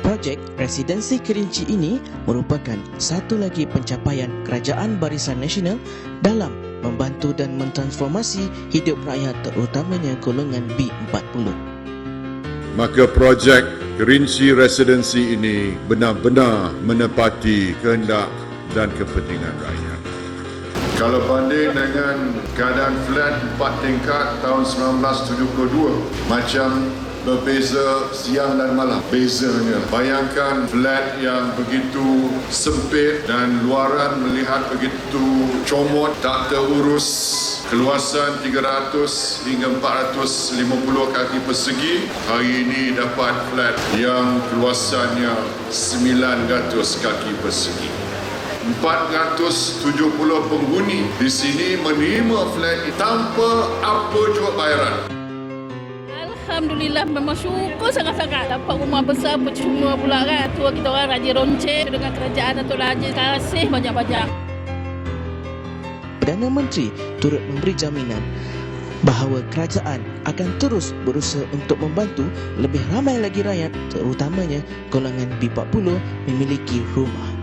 Projek Residensi Kerinci ini merupakan satu lagi pencapaian Kerajaan Barisan Nasional dalam membantu dan mentransformasi hidup rakyat terutamanya golongan B40. Maka projek Kerinci Residensi ini benar-benar menepati kehendak dan kepentingan rakyat. Kalau banding dengan keadaan flat 4 tingkat tahun 1972, macam berbeza siang dan malam. Bezanya. Bayangkan flat yang begitu sempit dan luaran melihat begitu comot, tak terurus. Keluasan 300 hingga 450 kaki persegi. Hari ini dapat flat yang keluasannya 900 kaki persegi. 470 penghuni di sini menerima flat tanpa apa juga bayaran. Alhamdulillah memang syukur sangat-sangat dapat rumah besar percuma pula kan. Tua kita orang rajin ronceng dengan kerajaan Datuk Raja. Kasih banyak-banyak. Perdana Menteri turut memberi jaminan bahawa kerajaan akan terus berusaha untuk membantu lebih ramai lagi rakyat terutamanya golongan B40 memiliki rumah.